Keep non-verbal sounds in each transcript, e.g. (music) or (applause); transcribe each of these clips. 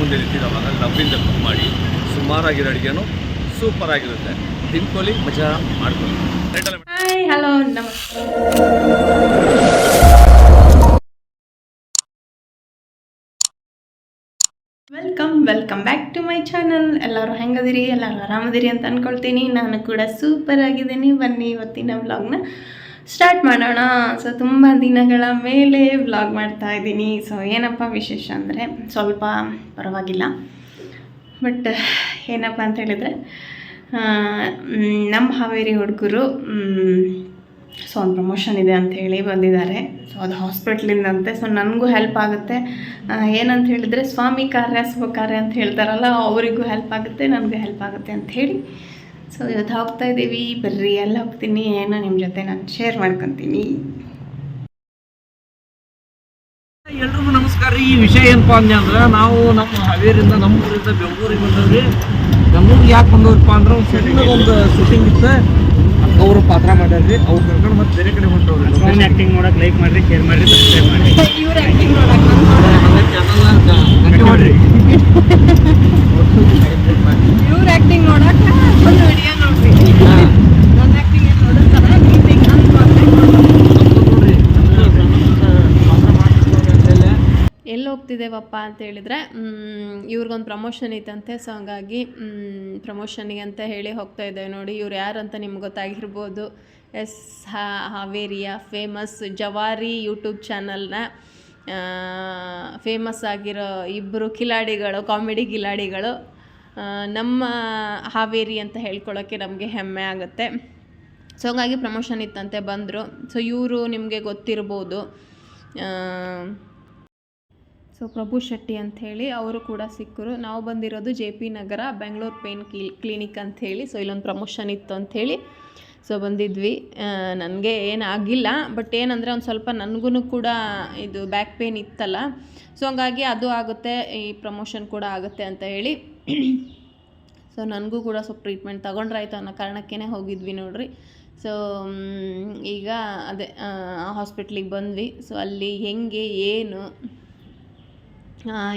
ಮುಂದೆ ನಿಂತಿದ್ದಾವಾಗ ಲವ್ವಿಂದ ಕುಕ್ ಮಾಡಿ ಸುಮಾರಾಗಿರೋ ಅಡುಗೆನೂ ಸೂಪರ್ ಆಗಿರುತ್ತೆ. ತಿನ್ಕೊಳ್ಳಿ ಮಜಾ ಮಾಡ್ಕೊಳ್ಳಿ ಹಾಯ್ ಹಲೋ ನಮಸ್ತೆ. Welcome welcome back to my channel ಎಲ್ಲರೂ ಹೆಂಗದಿರಿ? ಎಲ್ಲರೂ ಆರಾಮದಿರಿ ಅಂತ ಅಂದ್ಕೊಳ್ತೀನಿ ನಾನು ಕೂಡ ಸೂಪರ್ ಆಗಿದ್ದೀನಿ. ಬನ್ನಿ ಇವತ್ತಿನ ವ್ಲಾಗ್ನ ಸ್ಟಾರ್ಟ್ ಮಾಡೋಣ. ಸೊ ತುಂಬ ದಿನಗಳ ಮೇಲೆ ವ್ಲಾಗ್ ಮಾಡ್ತಾ ಇದ್ದೀನಿ. ಸೊ ಏನಪ್ಪ ವಿಶೇಷ ಅಂದರೆ, ಸ್ವಲ್ಪ ಪರವಾಗಿಲ್ಲ. ಬಟ್ ಏನಪ್ಪ ಅಂತ ಹೇಳಿದರೆ ನಮ್ಮ ಹಾವೇರಿ ಹುಡುಗರು ಸೊ, ಒಂದು ಪ್ರಮೋಷನ್ ಇದೆ ಅಂಥೇಳಿ ಬಂದಿದ್ದಾರೆ. ಸೊ ಅದು ಹಾಸ್ಪಿಟ್ಲಿಂದಂತೆ ಸೊ ನನಗೂ ಹೆಲ್ಪ್ ಆಗುತ್ತೆ. ಏನಂತ ಹೇಳಿದರೆ, ಸ್ವಾಮಿ ಕಾರ್ಯ ಶುಭ ಕಾರ್ಯ ಅಂತ ಹೇಳ್ತಾರಲ್ಲ, ಅವರಿಗೂ ಹೆಲ್ಪ್ ಆಗುತ್ತೆ, ನನಗೂ ಹೆಲ್ಪ್ ಆಗುತ್ತೆ ಅಂತ ಹೇಳಿ. ಸೊ ಇವತ್ತು ಹೋಗ್ತಾ ಇದ್ದೀವಿ ಬರ್ರಿ ಎಲ್ಲ ಹೋಗ್ತೀನಿ. ಏನು ನಿಮ್ಮ ಜೊತೆ ನಾನು ಶೇರ್ ಮಾಡ್ಕೊತೀನಿ. ಎಲ್ರಿಗೂ ನಮಸ್ಕಾರ. ರೀ ಈ ವಿಷಯ ಏನಪ್ಪ ಅಂದೆ ಅಂದ್ರೆ ನಾವು ನಮ್ಮ ಹಾವೇರಿಂದ ನಮ್ಮ ಊರಿಂದ ಬೆಂಗಳೂರಿಗೆ ಬಂದವ್ರಿ. ಬೆಂಗಳೂರಿಗೆ ಯಾಕೆ ಬಂದವ್ರಪ್ಪ ಅಂದ್ರೆ ಒಂದು ಸಣ್ಣ ಒಂದು ಶೂಟಿಂಗ್ ಇತ್ತು. ಅವರು ಪಾತ್ರ ಮಾಡ್ಯಾರ್ರಿ. ಅವ್ರು ಕರ್ಕೊಂಡು ಮತ್ತೆ ಬೇರೆ ಕಡೆ ಹೊಂಟವ್ರಿ. ಫೋನ್ ಆ್ಯಕ್ಟಿಂಗ್ ನೋಡಕ್ಕೆ ಲೈಕ್ ಮಾಡಿರಿ ಶೇರ್ ಮಾಡಿರಿ ಸಬ್ಸ್ಕ್ರೈಬ್ ಮಾಡಿರಿ. ಇವ್ರ ಆ್ಯಕ್ಟಿಂಗ್ ನೋಡಕ್ಕೆ ಕಟ್ಟಿ ಮಾಡ್ರಿ. (laughs) ಇವ್ರ ಆ್ಯಕ್ಟಿಂಗ್ ನೋಡಕ್ಕೆ ಒಂದು ವಿಡಿಯೋ ನೋಡ್ರಿ ಎಲ್ಲಿ ಹೋಗ್ತಿದ್ದೇವಪ್ಪ ಅಂತ ಹೇಳಿದರೆ ಇವ್ರಿಗೊಂದು ಪ್ರಮೋಷನ್ ಇತ್ತಂತೆ ಸೊ ಹಂಗಾಗಿ ಪ್ರಮೋಷನಿಗೆ ಅಂತ ಹೇಳಿ ಹೋಗ್ತಾ ಇದ್ದೇವೆ ನೋಡಿ. ಇವ್ರು ಯಾರು ಅಂತ ನಿಮ್ಗೆ ಗೊತ್ತಾಗಿರ್ಬೋದು. ಎಸ್ ಹಾವೇರಿಯ ಫೇಮಸ್ ಜವಾರಿ ಯೂಟ್ಯೂಬ್ ಚಾನಲ್ನ ಫೇಮಸ್ ಆಗಿರೋ ಇಬ್ಬರು ಕಿಲಾಡಿಗಳು ಕಾಮಿಡಿ ಕಿಲಾಡಿಗಳು ನಮ್ಮ ಹಾವೇರಿ ಅಂತ ಹೇಳ್ಕೊಳ್ಳೋಕ್ಕೆ ನಮಗೆ ಹೆಮ್ಮೆ ಆಗುತ್ತೆ. ಸೊ ಹಾಗಾಗಿ ಪ್ರಮೋಷನ್ ಇತ್ತಂತೆ ಬಂದರು. ಸೊ ಇವರು ನಿಮಗೆ ಗೊತ್ತಿರ್ಬೋದು. ಸೊ ಪ್ರಭು ಶೆಟ್ಟಿ ಅಂಥೇಳಿ ಅವರು ಕೂಡ ಸಿಕ್ಕರು. ನಾವು ಬಂದಿರೋದು J P Nagar Bengaluru pain ಕ್ಲಿ ಕ್ಲಿನಿಕ್ ಅಂಥೇಳಿ. ಸೊ ಇಲ್ಲೊಂದು ಪ್ರಮೋಷನ್ ಇತ್ತು ಅಂಥೇಳಿ. ಸೊ ಬಂದಿದ್ವಿ. ನನಗೆ ಏನಾಗಿಲ್ಲ ಬಟ್ ಏನಂದರೆ ಒಂದು ಸ್ವಲ್ಪ ನನಗೂ ಕೂಡ ಇದು ಬ್ಯಾಕ್ ಪೇನ್ ಇತ್ತಲ್ಲ. ಸೊ ಹಂಗಾಗಿ ಅದು ಆಗುತ್ತೆ, ಈ ಪ್ರಮೋಷನ್ ಕೂಡ ಆಗುತ್ತೆ ಅಂತ ಹೇಳಿ. ಸೊ ನನಗೂ ಕೂಡ ಸ್ವಲ್ಪ ಟ್ರೀಟ್ಮೆಂಟ್ ತೊಗೊಂಡ್ರಾಯ್ತು ಅನ್ನೋ ಕಾರಣಕ್ಕೇ ಹೋಗಿದ್ವಿ ನೋಡ್ರಿ. ಸೊ ಈಗ ಅದೇ ಹಾಸ್ಪಿಟ್ಲಿಗೆ ಬಂದ್ವಿ. ಸೊ ಅಲ್ಲಿ ಹೆಂಗೆ, ಏನು?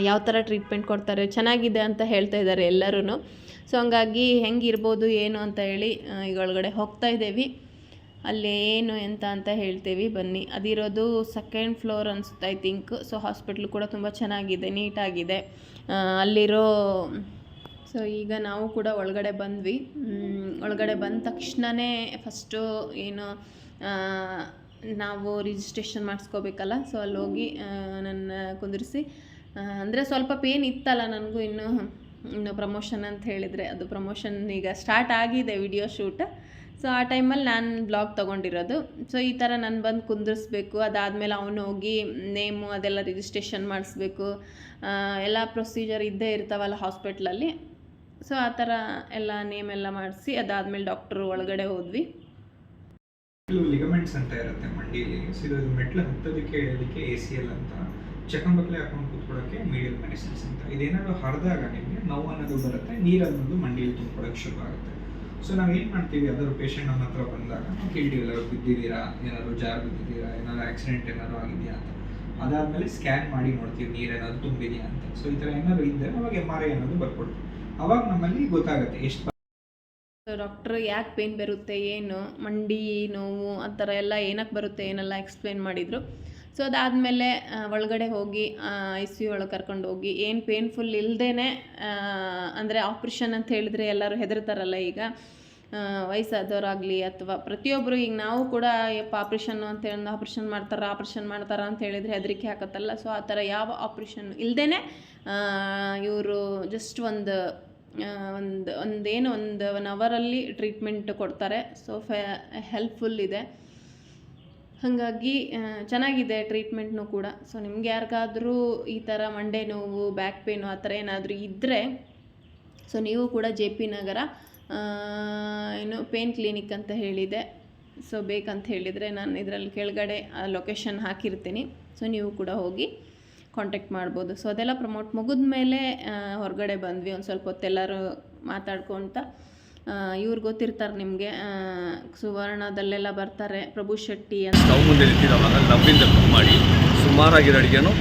ಯಾವ ಥರ ಟ್ರೀಟ್ಮೆಂಟ್ ಕೊಡ್ತಾರೆ, ಚೆನ್ನಾಗಿದೆ ಅಂತ ಹೇಳ್ತಾ ಇದ್ದಾರೆ ಎಲ್ಲರೂ ಸೊ ಹಂಗಾಗಿ ಹೆಂಗಿರ್ಬೋದು, ಏನು ಅಂತ ಹೇಳಿ ಈಗ ಒಳಗಡೆ ಹೋಗ್ತಾ ಇದ್ದೀವಿ ಅಲ್ಲಿ ಏನು ಎಂತ ಅಂತ ಹೇಳ್ತೀವಿ, ಬನ್ನಿ. ಅದಿರೋದು ಸೆಕೆಂಡ್ ಫ್ಲೋರ್ ಅನಿಸುತ್ತೆ ಐ ಥಿಂಕ್ ಸೊ ಹಾಸ್ಪಿಟ್ಲು ಕೂಡ ತುಂಬ ಚೆನ್ನಾಗಿದೆ, ನೀಟಾಗಿದೆ. ಅಲ್ಲಿರೋ ಸೊ ಈಗ ನಾವು ಕೂಡ ಒಳಗಡೆ ಬಂದ್ವಿ. ಒಳಗಡೆ ಬಂದ ತಕ್ಷಣವೇ ಫಸ್ಟು ಏನು ನಾವು ರಿಜಿಸ್ಟ್ರೇಷನ್ ಮಾಡಿಸ್ಕೋಬೇಕಲ್ಲ? ಸೊ ಅಲ್ಲಿ ಹೋಗಿ ನನ್ನ ಕುಂದಿರಿಸಿ ಅಂದರೆ ಸ್ವಲ್ಪ ಪೇನ್ ಇತ್ತಲ್ಲ ನನಗೂ ಇನ್ನೂ, ಇನ್ನು ಪ್ರಮೋಷನ್ ಅಂತ ಹೇಳಿದರೆ, ಅದು ಪ್ರಮೋಷನ್ ಈಗ ಸ್ಟಾರ್ಟ್ ಆಗಿದೆ ವಿಡಿಯೋ ಶೂಟ್ ಸೊ ಆ ಟೈಮಲ್ಲಿ ನಾನು ಬ್ಲಾಗ್ ತೊಗೊಂಡಿರೋದು. ಸೊ ಈ ಥರ ನಾನು ಬಂದು ಕುಂದಿರಿಸ್ಬೇಕು, ಅದಾದಮೇಲೆ ಅವನು ಹೋಗಿ ನೇಮು ಅದೆಲ್ಲ ರಿಜಿಸ್ಟ್ರೇಷನ್ ಮಾಡಿಸ್ಬೇಕು. ಎಲ್ಲ ಪ್ರೊಸೀಜರ್ ಇದ್ದೇ ಇರ್ತಾವಲ್ಲ ಹಾಸ್ಪಿಟ್ಲಲ್ಲಿ ಸೊ ಆ ಥರ ಎಲ್ಲ ನೇಮ್ ಎಲ್ಲ ಮಾಡಿಸಿ, ಅದಾದಮೇಲೆ ಡಾಕ್ಟ್ರು ಒಳಗಡೆ ಹೋದ್ವಿ. ಲಿಗಮೆಂಟ್ಸ್ ಅಂತ ಇರುತ್ತೆ ಮಂಡಿಯಲ್ಲಿ. ಸೊ ಇದು ಮೆಟ್ಲು ಹತ್ತೋದಕ್ಕೆ ಇಳಿಯೋದಕ್ಕೆ ಎ ಸಿ ಎಲ್ ಅಂತ ಚಕ್ಕಂಬಕ್ಲೆ ಹಾಕೊಂಡು ಕೂತ್ಕೊಳ್ಳೋಕ್ಕೆ ಮೀಡಿಯಲ್ ಮೆಡಿಸಿನ್ಸ್ ಅಂತ. ಇದೇನಾದ್ರು ಹರಿದಾಗ ನಿಮಗೆ ನೋವು ಅನ್ನೋದು ಬರುತ್ತೆ ನೀರು ಅನ್ನೋದು ಮಂಡಿಯಲ್ಲಿ ತುಂಬಿಕೊಳ್ಳೋಕೆ ಶುರು ಆಗುತ್ತೆ. ಸೊ ನಾವು ಏನು ಮಾಡ್ತೀವಿ, ಯಾವ್ದಾದ್ರು ಪೇಷಂಟ್ ನಮ್ಮ ಹತ್ರ ಬಂದಾಗ ನಾವು ಕೇಳ್ತೀವಿ ಎಲ್ಲರೂ ಬಿದ್ದಿದ್ದೀರಾ, ಏನಾದ್ರು ಜಾರ್ ಬಿದ್ದಿದ್ದೀರಾ, ಏನಾದ್ರು ಆಕ್ಸಿಡೆಂಟ್ ಏನಾದ್ರು ಆಗಿದೆಯಾ ಅಂತ. ಅದಾದಮೇಲೆ ಸ್ಕ್ಯಾನ್ ಮಾಡಿ ನೋಡ್ತೀವಿ, ನೀರು ಏನಾದ್ರು ತುಂಬಿದೆಯಾ ಅಂತ. ಸೊ ಈ ಥರ ಏನಾದ್ರು ಇದ್ದರೆ ಅವಾಗ ಎಂ ಆರ್ ಐ ಅನ್ನೋದು ಬರ್ಕೊಡ್ತೀವಿ. ಅವಾಗ ನಮ್ಮಲ್ಲಿ ಗೊತ್ತಾಗುತ್ತೆ ಎಷ್ಟು ಡಾಕ್ಟ್ರು ಯಾಕೆ ಪೇನ್ ಬರುತ್ತೆ, ಏನು, ಮಂಡಿ ನೋವು, ಆ ಥರ ಎಲ್ಲ ಏನಕ್ಕೆ ಬರುತ್ತೆ, ಏನೆಲ್ಲ ಎಕ್ಸ್ಪ್ಲೇನ್ ಮಾಡಿದರು. ಸೊ ಅದಾದಮೇಲೆ ಒಳಗಡೆ ಹೋಗಿ ಐ ಸಿ ಒಳಗೆ ಕರ್ಕೊಂಡು ಹೋಗಿ, ಏನು ಪೇನ್ಫುಲ್ ಇಲ್ಲದೇ ಅಂದರೆ ಆಪ್ರೇಷನ್ ಅಂತ ಹೇಳಿದ್ರೆ ಎಲ್ಲರೂ ಹೆದರ್ತಾರಲ್ಲ ಈಗ ವಯಸ್ಸಾದವರಾಗಲಿ ಅಥವಾ ಪ್ರತಿಯೊಬ್ಬರು ಈಗ ನಾವು ಕೂಡ, ಯಪ್ಪ ಆಪ್ರೇಷನ್ನು ಅಂತ ಹೇಳಿ ಆಪ್ರೇಷನ್ ಮಾಡ್ತಾರೆ ಆಪ್ರೇಷನ್ ಮಾಡ್ತಾರ ಅಂತ ಹೇಳಿದರೆ ಹೆದರಿಕೆ ಹಾಕತ್ತಲ್ಲ. ಸೊ ಆ ಥರ ಯಾವ ಆಪ್ರೇಷನ್ ಇಲ್ಲದೇ ಇವರು ಜಸ್ಟ್ ಒಂದು ಒಂದು, ಒಂದೇನು ಒಂದು ಒನ್ ಅವರಲ್ಲಿ ಟ್ರೀಟ್ಮೆಂಟ್ ಕೊಡ್ತಾರೆ. ಸೊ ಫೆ ಹೆಲ್ಪ್ಫುಲ್ ಇದೆ. ಹಾಗಾಗಿ ಚೆನ್ನಾಗಿದೆ ಟ್ರೀಟ್ಮೆಂಟ್ನು ಕೂಡ. ಸೊ ನಿಮ್ಗೆ ಯಾರಿಗಾದರೂ ಈ ಥರ ಮಂಡೆ ನೋವು ಬ್ಯಾಕ್ ಪೇನು ಆ ಥರ ಏನಾದರೂ ಇದ್ದರೆ ಸೊ ನೀವು ಕೂಡ ಜೆ ಪಿ ನಗರ ಏನು ಪೇನ್ ಕ್ಲಿನಿಕ್ ಅಂತ ಹೇಳಿದೆ. ಸೊ ಬೇಕಂತ ಹೇಳಿದರೆ ನಾನು ಇದರಲ್ಲಿ ಕೆಳಗಡೆ ಲೊಕೇಶನ್ ಹಾಕಿರ್ತೀನಿ. ಸೊ ನೀವು ಕೂಡ ಹೋಗಿ ಕಾಂಟ್ಯಾಕ್ಟ್ ಮಾಡ್ಬೋದು. ಸೊ ಅದೆಲ್ಲ ಪ್ರಮೋಟ್ ಮುಗಿದ ಮೇಲೆ ಹೊರಗಡೆ ಬಂದ್ವಿ. ಒಂದು ಸ್ವಲ್ಪ ಹೊತ್ತೆಲ್ಲರೂ ಮಾತಾಡ್ಕೊತ ಇವ್ರು ಗೊತ್ತಿರ್ತಾರೆ ನಿಮಗೆ. ಸುವರ್ಣದಲ್ಲೆಲ್ಲ ಬರ್ತಾರೆ ಪ್ರಭು ಶೆಟ್ಟಿ ಅಂತ. ಸ್ಟವ್ ಮುಂದೆ ನಿಂತಿರೋವಾಗ ಲವ್ವಿಂದ ಕುಕ್ ಮಾಡಿ ಸುಮಾರಾಗಿರೋ ಅಡುಗೆನೂ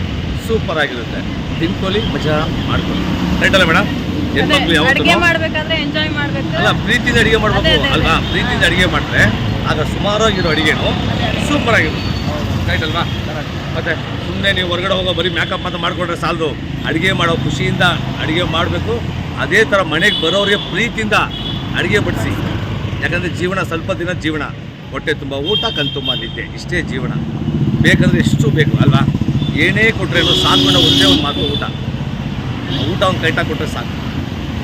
ಸೂಪರ್ ಆಗಿರುತ್ತೆ. ತಿನ್ಕೊಳ್ಳಿ ಮಜಾ ಮಾಡ್ಕೊಳ್ಳಿ ರೈಟ್ ಅಲ್ಲ ಮೇಡಮ್ ಹೆಣ್ಮಕ್ಳು ಅಡುಗೆ ಮಾಡಬೇಕಾದ್ರೆ ಎಂಜಾಯ್ ಮಾಡಬೇಕು. ಅಲ್ಲ ಪ್ರೀತಿಯಿಂದ ಅಡಿಗೆ ಮಾಡಬೇಕು. ಅಲ್ವಾ? ಪ್ರೀತಿಯಿಂದ ಅಡುಗೆ ಮಾಡಿದ್ರೆ ಆಗ ಸುಮಾರಾಗಿರೋ ಅಡಿಗೆನು ಸೂಪರ್ ಆಗಿರುತ್ತೆ. ರೈಟ್ ಅಲ್ವಾ? ಮತ್ತೆ ಸುಮ್ಮನೆ ನೀವು ಹೊರಗಡೆ ಹೋಗೋ ಬರೀ ಮೇಕಪ್ ಅಂತ ಮಾಡ್ಕೊಂಡ್ರೆ ಸಾಲದು. ಅಡುಗೆ ಮಾಡೋ ಖುಷಿಯಿಂದ ಅಡುಗೆ ಮಾಡಬೇಕು. ಅದೇ ಥರ ಮನೆಗೆ ಬರೋರಿಗೆ ಪ್ರೀತಿಯಿಂದ ಅಡುಗೆ ಬಡಿಸಿ ಯಾಕಂದರೆ ಜೀವನ ಸ್ವಲ್ಪ ದಿನ ಜೀವನ. ಹೊಟ್ಟೆ ತುಂಬ ಊಟ ಕಣ್ ತುಂಬ ನಿದ್ದೆ. ಇಷ್ಟೇ ಜೀವನ. ಬೇಕಂದರೆ ಎಷ್ಟು ಬೇಕು ಅಲ್ವಾ? ಏನೇ ಕೊಟ್ರೇನು ಸಾಕು ಒಂದೇ ಒಂದು ಮಾತು ಊಟ. ಊಟ ಒಂದು ಕೈಟ ಕೊಟ್ಟರೆ ಸಾಕು.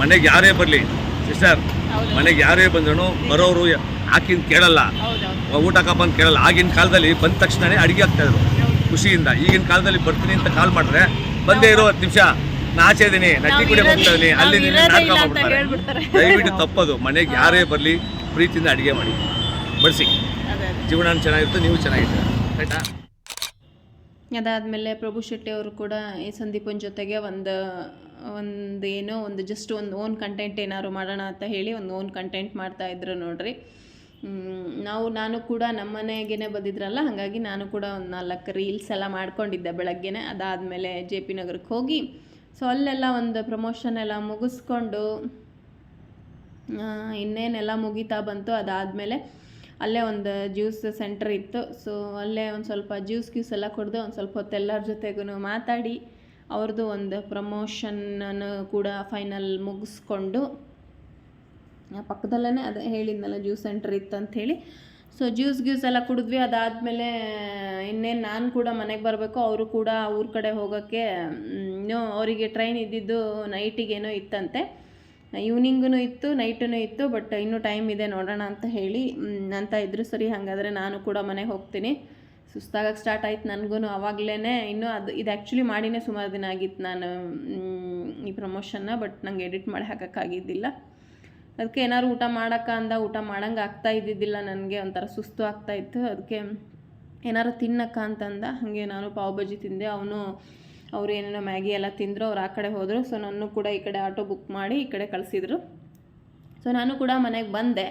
ಮನೆಗೆ ಯಾರೇ ಬರಲಿ ಸಿಸ್ಟರ್ ಮನೆಗೆ ಯಾರೇ ಬಂದ್ರು ಬರೋರು ಹಾಕಿಂದು ಕೇಳಲ್ಲ. ಊಟ ಕಪ್ಪ ಅಂತ ಕೇಳಲ್ಲ. ಆಗಿನ ಕಾಲದಲ್ಲಿ ಬಂದ ತಕ್ಷಣನೇ ಅಡುಗೆ ಆಗ್ತಾಯಿದ್ರು ಖುಷಿಯಿಂದ. ಈಗಿನ ಕಾಲದಲ್ಲಿ ಬರ್ತೀನಿ ಅಂತ ಕಾಲ್ ಮಾಡಿದ್ರೆ ಬಂದೇ ಇರೋ ಹತ್ತು ನಿಮಿಷ. ನಾ ಆಚೆ ಇದೀನಿ ನಟ್ಟಿ ಇರೋದೇ- ಹೋಗ್ತಾ ಇದೀನಿ ಅಲ್ಲಿ ನಾಟಕ ಮಾಡ್ಬಿಡ್ತಾರೆ. ದಯವಿಟ್ಟು (laughs) ತಪ್ಪದು ಮನೆಗೆ ಯಾರೇ ಬರಲಿ ಪ್ರೀತಿಯಿಂದ ಅಡುಗೆ ಮಾಡಿ. ಬಡಿಸಿ ಜೀವನ ಚೆನ್ನಾಗಿರುತ್ತೆ ನೀವು ಚೆನ್ನಾಗಿರ್ತೀರ ಆಯ್ತಾ? ಅದಾದಮೇಲೆ ಪ್ರಭು ಶೆಟ್ಟಿ ಅವರು ಕೂಡ ಈ ಸಂದೀಪನ ಜೊತೆಗೆ ಒಂದು ಒಂದು ಏನೋ ಒಂದು ಜಸ್ಟ್ ಒಂದು ಓನ್ ಕಂಟೆಂಟ್ ಏನಾದ್ರು ಮಾಡೋಣ ಅಂತ ಹೇಳಿ ಒಂದು ಓನ್ ಕಂಟೆಂಟ್ ಮಾಡ್ತಾ ಇದ್ರು ನೋಡ್ರಿ. ನಾವು ನಾನು ಕೂಡ ನಮ್ಮ ಮನೆಗೇನೆ ಬಂದಿದ್ರಲ್ಲ ಹಾಗಾಗಿ ನಾನು ಕೂಡ ಒಂದು ನಾಲ್ಕು ರೀಲ್ಸ್ ಎಲ್ಲ ಮಾಡ್ಕೊಂಡಿದ್ದೆ ಬೆಳಗ್ಗೆನೆ. ಅದಾದಮೇಲೆ ಜೆ ಪಿ ನಗರಕ್ಕೆ ಹೋಗಿ ಸೊ ಅಲ್ಲೆಲ್ಲ ಒಂದು ಪ್ರಮೋಷನ್ ಎಲ್ಲ ಮುಗಿಸ್ಕೊಂಡು ಇನ್ನೇನೆಲ್ಲ ಮುಗಿತಾ ಬಂತು, ಅದಾದಮೇಲೆ ಅಲ್ಲೇ ಒಂದು ಜ್ಯೂಸ್ ಸೆಂಟರ್ ಇತ್ತು. ಸೊ ಅಲ್ಲೇ ಒಂದು ಸ್ವಲ್ಪ ಜ್ಯೂಸ್ ಗ್ಯೂಸ್ ಎಲ್ಲ ಕುಡಿದು ಒಂದು ಸ್ವಲ್ಪ ಹೊತ್ತು ಎಲ್ಲರ ಜೊತೆಗೂ ಮಾತಾಡಿ ಅವ್ರದ್ದು ಒಂದು ಪ್ರಮೋಷನ್ನನ್ನು ಕೂಡ ಫೈನಲ್ ಮುಗಿಸ್ಕೊಂಡು ಪಕ್ಕದಲ್ಲೇ ಅದೇ ಹೇಳಿದ್ನಲ್ಲ ಜ್ಯೂಸ್ ಸೆಂಟರ್ ಇತ್ತು ಅಂಥೇಳಿ ಸೊ ಜ್ಯೂಸ್ ಗ್ಯೂಸ್ ಎಲ್ಲ ಕುಡಿದ್ವಿ. ಅದಾದಮೇಲೆ, ಇನ್ನೇನು ನಾನು ಕೂಡ ಮನೆಗೆ ಬರಬೇಕು. ಅವರು ಕೂಡ ಊರ ಕಡೆ ಹೋಗೋಕ್ಕೆ ಇನ್ನೂ ಅವರಿಗೆ ಟ್ರೈನ್ ಇದ್ದಿದ್ದು ನೈಟಿಗೇನೋ ಇತ್ತಂತೆ. ಈವ್ನಿಂಗೂ ಇತ್ತು ನೈಟೂ ಇತ್ತು ಬಟ್ ಇನ್ನೂ ಟೈಮ್ ಇದೆ ನೋಡೋಣ ಅಂತ ಹೇಳಿ ಅಂತ ಇದ್ರು. ಸರಿ, ಹಾಗಾದರೆ ನಾನು ಕೂಡ ಮನೆಗೆ ಹೋಗ್ತೀನಿ. ಸುಸ್ತಾಗಕ್ಕೆ ಸ್ಟಾರ್ಟ್ ಆಯ್ತು ನನಗೂ ಆವಾಗಲೇ ಇನ್ನೂ ಅದು, ಇದು ಆ್ಯಕ್ಚುಲಿ ಮಾಡಿನೇ ಸುಮಾರು ದಿನ ಆಗಿತ್ತು ನಾನು ಈ ಪ್ರಮೋಷನ್ನ ಬಟ್ ನಂಗೆ ಎಡಿಟ್ ಮಾಡಿ ಹಾಕೋಕ್ಕಾಗಿದ್ದಿಲ್ಲ ಅದಕ್ಕೆ ಏನಾದ್ರು ಊಟ ಮಾಡೋಕ್ಕ ಅಂದ ಊಟ ಮಾಡಂಗೆ ಆಗ್ತಾ ಇದ್ದಿದ್ದಿಲ್ಲ ನನಗೆ ಒಂಥರ ಸುಸ್ತು ಆಗ್ತಾ ಇತ್ತು. ಅದಕ್ಕೆ ಏನಾರು ತಿನ್ನಕ್ಕ ಅಂತಂದ, ಹಾಗೆ ನಾನು ಪಾವ್ ಬಜ್ಜಿ ತಿಂದೆ. ಅವನು, ಅವರು ಏನೇನೋ ಮ್ಯಾಗಿ ಎಲ್ಲ ತಿಂದರು, ಅವ್ರು ಆ ಕಡೆ ಹೋದರು. ಸೊ ನಾನು ಕೂಡ ಈ ಕಡೆ ಆಟೋ ಬುಕ್ ಮಾಡಿ ಈ ಕಡೆ ಕಳಿಸಿದ್ರು. ಸೊ ನಾನು ಕೂಡ ಮನೆಗೆ ಬಂದೆ.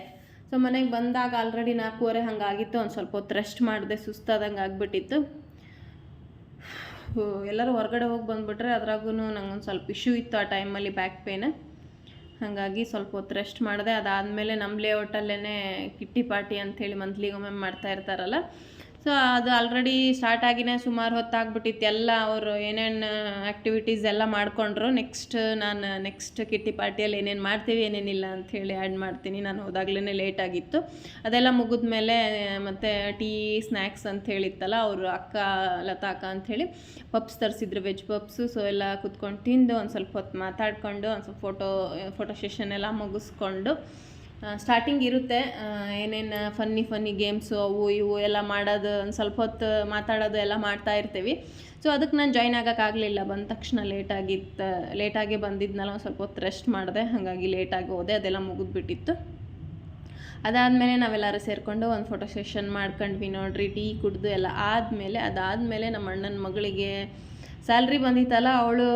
ಸೊ ಮನೆಗೆ ಬಂದಾಗ ಆಲ್ರೆಡಿ ನಾಲ್ಕೂವರೆ ಹಂಗಾಗಿತ್ತು. ಒಂದು ಸ್ವಲ್ಪ ಹೊತ್ತು ರೆಸ್ಟ್ ಮಾಡಿದೆ, ಸುಸ್ತಾದಂಗೆ ಆಗಿಬಿಟ್ಟಿತ್ತು. ಎಲ್ಲರೂ ಹೊರಗಡೆ ಹೋಗಿ ಬಂದುಬಿಟ್ರೆ ಅದ್ರಾಗೂ ನಂಗೊಂದು ಸ್ವಲ್ಪ ಇಶ್ಯೂ ಇತ್ತು ಆ ಟೈಮಲ್ಲಿ ಬ್ಯಾಕ್ ಪೇನ್ ಹಾಗಾಗಿ ಸ್ವಲ್ಪ ಹೊತ್ತು ರೆಸ್ಟ್ ಮಾಡಿದೆ ಅದಾದಮೇಲೆ ನಮ್ಮ ಲೇಔಟಲ್ಲೇ ಕಿಟ್ಟಿ ಪಾರ್ಟಿ ಅಂಥೇಳಿ ಮಂತ್ಲಿಗೊಮ್ಮೆ ಮಾಡ್ತಾ ಇರ್ತಾರಲ್ಲ ಸೊ ಅದು ಆಲ್ರೆಡಿ ಸ್ಟಾರ್ಟ್ ಆಗಿನೇ ಸುಮಾರು ಹೊತ್ತಾಗ್ಬಿಟ್ಟಿತ್ತು ಎಲ್ಲ ಅವರು ಏನೇನು ಆ್ಯಕ್ಟಿವಿಟೀಸ್ ಎಲ್ಲ ಮಾಡಿಕೊಂಡ್ರು. ನೆಕ್ಸ್ಟ್ ನಾನು ನೆಕ್ಸ್ಟ್ ಕಿಟ್ಟಿ ಪಾರ್ಟಿಯಲ್ಲಿ ಏನೇನು ಮಾಡ್ತೀವಿ ಏನೇನಿಲ್ಲ ಅಂತ ಹೇಳಿ ಆ್ಯಡ್ ಮಾಡ್ತೀನಿ. ನಾನು ಹೋದಾಗ್ಲೇ ಲೇಟ್ ಆಗಿತ್ತು. ಅದೆಲ್ಲ ಮುಗಿದ ಮೇಲೆ ಮತ್ತು ಟೀ ಸ್ನ್ಯಾಕ್ಸ್ ಅಂತ ಹೇಳಿತ್ತಲ್ಲ, ಅವರು ಅಕ್ಕ, ಲತಾ ಅಕ್ಕ ಅಂಥೇಳಿ ಪಪ್ಸ್ ತರಿಸಿದ್ರು ವೆಜ್ ಪಪ್ಸು ಸೊ ಎಲ್ಲ ಕುತ್ಕೊಂಡು ತಿಂದು ಒಂದು ಸ್ವಲ್ಪ ಹೊತ್ತು ಮಾತಾಡ್ಕೊಂಡು, ಒಂದು ಸ್ವಲ್ಪ ಫೋಟೋ ಫೋಟೋ ಸೆಷನ್ ಎಲ್ಲ ಮುಗಿಸ್ಕೊಂಡು ಸ್ಟಾರ್ಟಿಂಗ್ ಇರುತ್ತೆ. ಏನೇನು ಫನ್ನಿ ಫನ್ನಿ ಗೇಮ್ಸು ಅವು ಇವು ಎಲ್ಲ ಮಾಡೋದು, ಒಂದು ಸ್ವಲ್ಪ ಹೊತ್ತು ಮಾತಾಡೋದು ಎಲ್ಲ ಮಾಡ್ತಾ ಇರ್ತೀವಿ. ಸೊ ಅದಕ್ಕೆ ನಾನು ಜಾಯ್ನ್ ಆಗೋಕ್ಕಾಗಲಿಲ್ಲ ಬಂದ ತಕ್ಷಣ ಲೇಟಾಗಿತ್ತು ಲೇಟಾಗಿ ಬಂದಿದ್ನಲ್ಲ, ಒಂದು ಸ್ವಲ್ಪ ಹೊತ್ತು ರೆಸ್ಟ್ ಮಾಡಿದೆ. ಹಾಗಾಗಿ ಲೇಟಾಗಿ ಹೋದೆ. ಅದೆಲ್ಲ ಮುಗಿದ್ಬಿಟ್ಟಿತ್ತು. ಅದಾದಮೇಲೆ ನಾವೆಲ್ಲರೂ ಸೇರಿಕೊಂಡು ಒಂದು ಫೋಟೋ ಸೆಷನ್ ಮಾಡ್ಕೊಂಡ್ವಿ ನೋಡ್ರಿ, ಟೀ ಕುಡಿದು ಎಲ್ಲ ಆದಮೇಲೆ, ಅದಾದಮೇಲೆ ನಮ್ಮ ಅಣ್ಣನ ಮಗಳಿಗೆ ಸ್ಯಾಲ್ರಿ ಬಂದಿತ್ತಲ್ಲ, ಅವಳು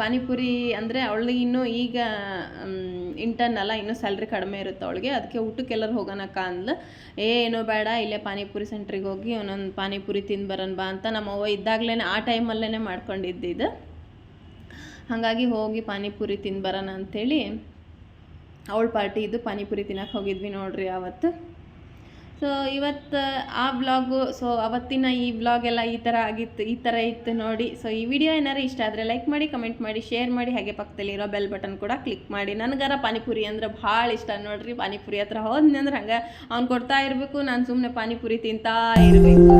ಪಾನಿಪುರಿ ಅಂದರೆ ಅವಳಿಗೆ ಇನ್ನೂ ಈಗ ಇಂಟರ್ನ್ ಅಲ್ಲ, ಇನ್ನೂ ಸ್ಯಾಲ್ರಿ ಕಡಿಮೆ ಇರುತ್ತೆ ಅವಳಿಗೆ. ಅದಕ್ಕೆ ಊಟಕ್ಕೆಲ್ಲರೂ ಹೋಗೋಣಕ್ಕ ಅಂದ್ಲು. ಏನೋ ಬೇಡ, ಇಲ್ಲೇ ಪಾನಿಪುರಿ ಸೆಂಟ್ರಿಗೆ ಹೋಗಿ ಒಂದೊಂದು ಪಾನಿಪುರಿ ತಿಂದು ಬರೋಣ ಬಾ ಅಂತ ನಮ್ಮವ್ವ ಇದ್ದಾಗಲೇ ಆ ಟೈಮಲ್ಲೇ ಮಾಡ್ಕೊಂಡಿದ್ದಿದ್ದು ಹಾಗಾಗಿ ಹೋಗಿ ಪಾನಿಪುರಿ ತಿಂದು ಬರೋಣ ಅಂಥೇಳಿ ಅವಳ ಪಾರ್ಟಿ ಇದು. ಪಾನಿಪುರಿ ತಿನ್ನೋಕೆ ಹೋಗಿದ್ವಿ ನೋಡ್ರಿ ಆವತ್ತು ಸೊ ಇವತ್ತು, ಆ ಬ್ಲಾಗು ಸೊ ಅವತ್ತಿನ ಈ ಬ್ಲಾಗ್ ಎಲ್ಲ ಈ ಥರ ಆಗಿತ್ತು, ಈ ಥರ ಇತ್ತು ನೋಡಿ. ಸೊ ಈ ವಿಡಿಯೋ ಏನಾರು ಇಷ್ಟ ಆದರೆ ಲೈಕ್ ಮಾಡಿ ಕಮೆಂಟ್ ಮಾಡಿ ಶೇರ್ ಮಾಡಿ. ಹಾಗೆ ಪಕ್ಕದಲ್ಲಿರೋ ಬೆಲ್ ಬಟನ್ ಕೂಡ ಕ್ಲಿಕ್ ಮಾಡಿ. ನನಗಾರ ಪಾನಿಪುರಿ ಅಂದ್ರೆ ಭಾಳ ಇಷ್ಟ ನೋಡ್ರಿ. ಪಾನಿಪುರಿ ಹತ್ರ ಹೋದ್ನಿ ಅಂದ್ರೆ ಹಂಗೆ ಅವ್ನು ಕೊಡ್ತಾ ಇರಬೇಕು, ನಾನು ಸುಮ್ಮನೆ ಪಾನಿಪುರಿ ತಿಂತಾ ಇರಬೇಕು.